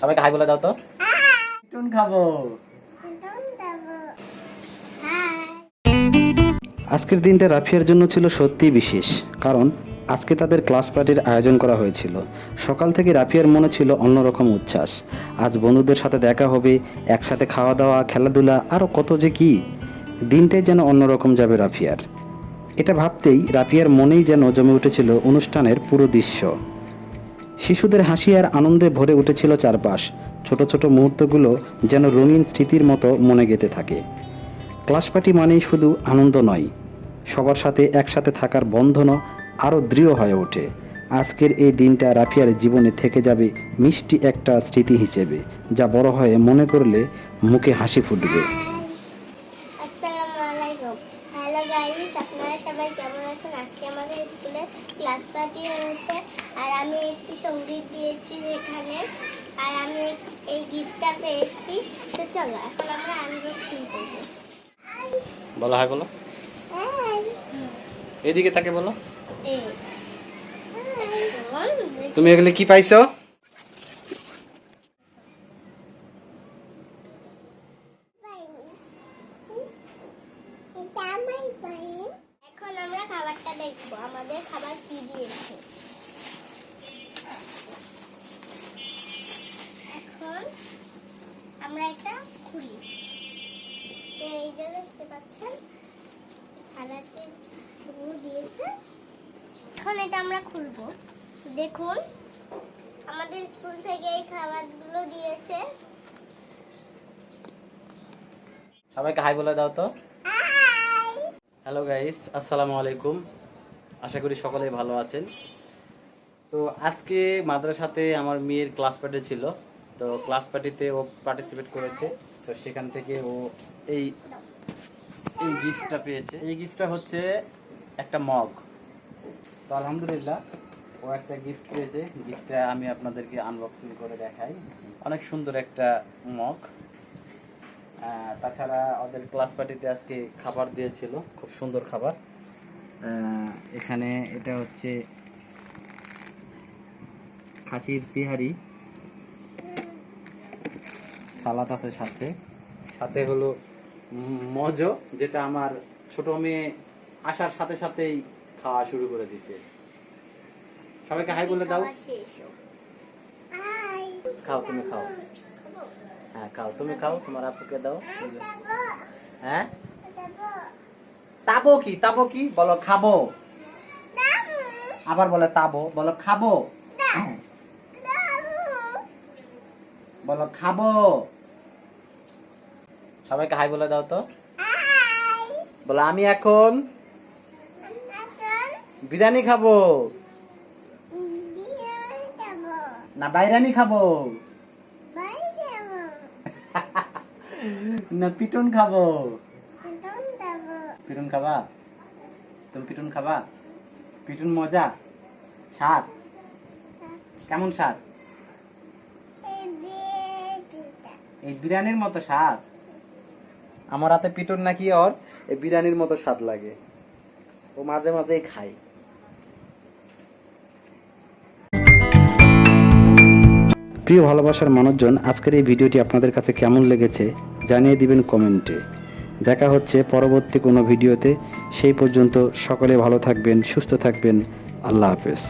সবাইকে হাই বলে দাও তো। পিটুন খাব। আজকের দিনটা রাফিয়ার জন্য ছিল সত্যিই বিশেষ কারণ আজকে তাদের ক্লাস পার্টির আয়োজন করা হয়েছিল। সকাল থেকে রাফিয়ার মনে ছিল অন্যরকম উচ্ছ্বাস। আজ বন্ধুদের সাথে দেখা হবে একসাথে খাওয়া দাওয়া খেলাধুলা আরও কত যে কি। দিনটাই যেন অন্যরকম যাবে রাফিয়ার। এটা ভাবতেই রাফিয়ার মনেই যেন জমে উঠেছিল অনুষ্ঠানের পুরো দৃশ্য। শিশুদের হাসি আর আনন্দে ভরে উঠেছিল চারপাশ। ছোট ছোট মুহূর্তগুলো যেন রঙিন স্মৃতির মতো মনে গেতে থাকে। ক্লাস পার্টি মানেই শুধু আনন্দ নয়, সবার সাথে একসাথে থাকার বন্ধনও আরও দৃঢ় হয়ে ওঠে। আজকের এই দিনটা রাফিয়ার জীবনে থেকে যাবে মিষ্টি একটা স্মৃতি হিসেবে, যা বড় হয়ে মনে করলে মুখে হাসি ফুটবে। হ্যালো গাইস আপনারা সবাই কেমন আছেন? আজকে আমাদের স্কুলে ক্লাস পার্টি হয়েছে আর আমি একটি সংগীত দিয়েছি এখানে। আর আমি এই গিফটটা পেয়েছি। তো চলো এখন আমরা আনবক্সিং করব। বলো হাই বলো। এদিকে তাকে বলো। তুমি এগুলি কি পাইছো? এখন আমরা খাবারটা দেখব। আমাদের খাবার কি দিয়েছে? এখন আমরা এটা খুলি। তো এই যে দেখতে পাচ্ছেন সালাতে দিয়েছে। এখন এটা আমরা খুলবো। দেখুন, আমাদের স্কুল থেকে এই খাবারগুলো দিয়েছে। সবাইকে হাই বলে দাও তো। হ্যালো গাইস আসসালামু আলাইকুম আশা করি সকলেই ভালো আছেন। তো আজকে মাদ্রাসাতে আমার মেয়ের ক্লাস পার্টি ছিল। তো ক্লাস পার্টিতে ও পার্টিসিপেট করেছে। তো সেখান থেকে ও এই এই গিফটটা পেয়েছে। এই গিফটটা হচ্ছে একটা মগ তো আলহামদুলিল্লাহ, ও একটা গিফট পেয়েছে। গিফটটা আমি আপনাদেরকে আনবক্সিং করে দেখাই। অনেক সুন্দর একটা মগ তাছাড়া ওদের ক্লাস পার্টিতে আজকে খাবার দিয়েছিল খুব সুন্দর খাবার। এখানে এটা হচ্ছে খাসির তিহারি। সালাদ আছে সাথে। সাথে হলো মজো যেটা আমার ছোট মেয়ে আসার সাথে সাথেই খাওয়া শুরু করে দিছে। সবাইকে হাই বলে দাও। খাও তুমি খাও। হ্যাঁ খাও, তুমি খাও, তোমার আপুকে দাও। হ্যাঁ? তাবো কি তাবো কি? বলো, খাব। আবার বলে, তাবো, বলো, খাব। বলো, খাব। সবাইকে হাই বলে দাও তো। বলো, আমি এখন বিরিয়ানি খাব। না, বাইরানি খাব। না পিটুন খাব। পিটুন খাবা। তুমি পিটুন খাবা? পিটুন মজা? স্বাদ? কেমন স্বাদ? এই বিরিয়ানির মতো স্বাদ? আমার হাতে পিটুন নাকি ওর? এই বিরিয়ানির মতো স্বাদ লাগে। ও মাঝে মাঝেই খায়। প্রিয় ভালোবাসার মানুষজন আজকের এই ভিডিওটি আপনাদের কাছে কেমন লেগেছে জানিয়ে দিবেন কমেন্টে। দেখা হচ্ছে পরবর্তী কোনো ভিডিওতে। সেই পর্যন্ত সকলে ভালো থাকবেন, সুস্থ থাকবেন। আল্লাহ হাফেজ।